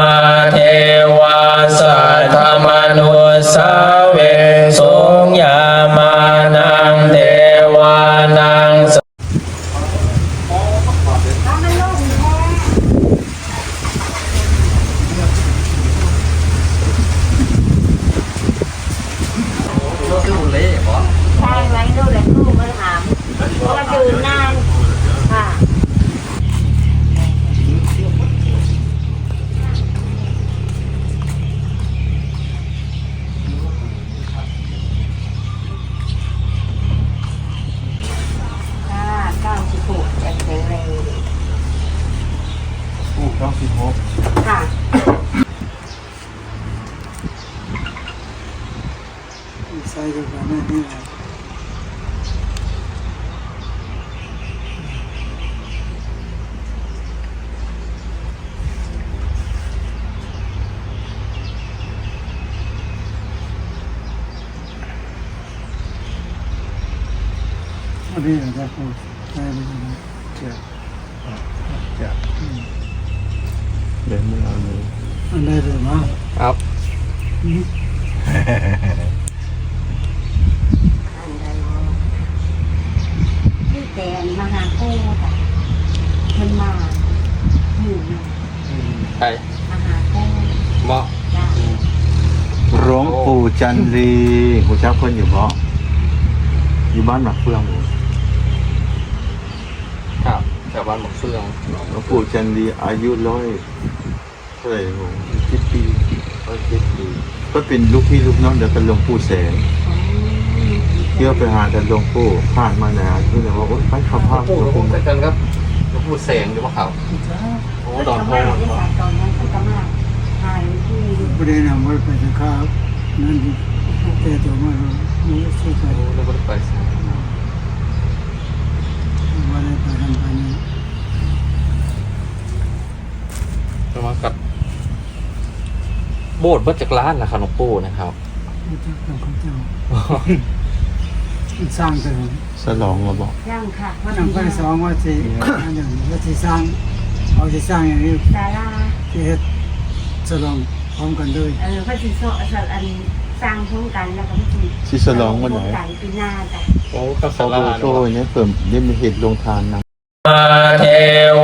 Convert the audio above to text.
มาเทวาสัทธมนุสาเวสงยามานังเทวานังสใช่ไว้ดูแลลูกมาถามเพราะว่ายืนนา เก้าสิบหกค่ะ ใส่กับแม่นี่แหละอันนี้จะพูดได้ไหมจะจะ เดินมือเอาเลยอันนี้เลยมั้งครับ อันใดที่แตนมาหาคู่ค่ะมันมาอยู่ใช่มาหาคู่เหมาะจ้าหลวงปู่จันรีหูจักเพิ่นอยู่บ่อยู่บ้านหมักเฟืองบ่ครับแถวบ้านหมกเฟืองหลวงปู่จันรีอายุร้อยเท่าไหร่โหสิบปีร้อยสิบปีก็เป็นลูกพี่ลูกน้องเดียวกันหลวงปู่แสงเที่ยวไปหาแต่หลวงปู่ผ่านมานานก็เลยว่าโอ๊ยไปขับภาพหลวงหลวงปู่ปู่ไปกันครับหลวงปู่แสงหรือว่าเขาโอ้ดอนโพตอนนั้นตอนนั้นก็มาถ่ายที่ประเด็นอะมันเป็นข้าวนั่นแต่ตัวมันมันสู้ไปโอ้แล้วก็ไป วันนี้ไปทำไปนี่ แล้วมากับ โบสถ์เบิดจากร้านนะครับหลวงปู่นะครับรู้จักกับเขาเจ้าสร้างแต่สลองมาบอกย่างค่ะมันนำไปสองว่าสิอันอย่างว่าสิสร้างเอาสิสร้างอย่างนี้ศาลาที่เฮ็ดฉลองพร้อมกันเลยเออพระสิโซสัตอันสร้างพร้อมกันแล้วก็พระสิสิสลองวันไหนไก่ปีหน้าจ้ะ โอ้กับขอสาเบอราร์โทรเนี่ยเพิ่มได้มีเหตุลงทานนะมาเทวาสั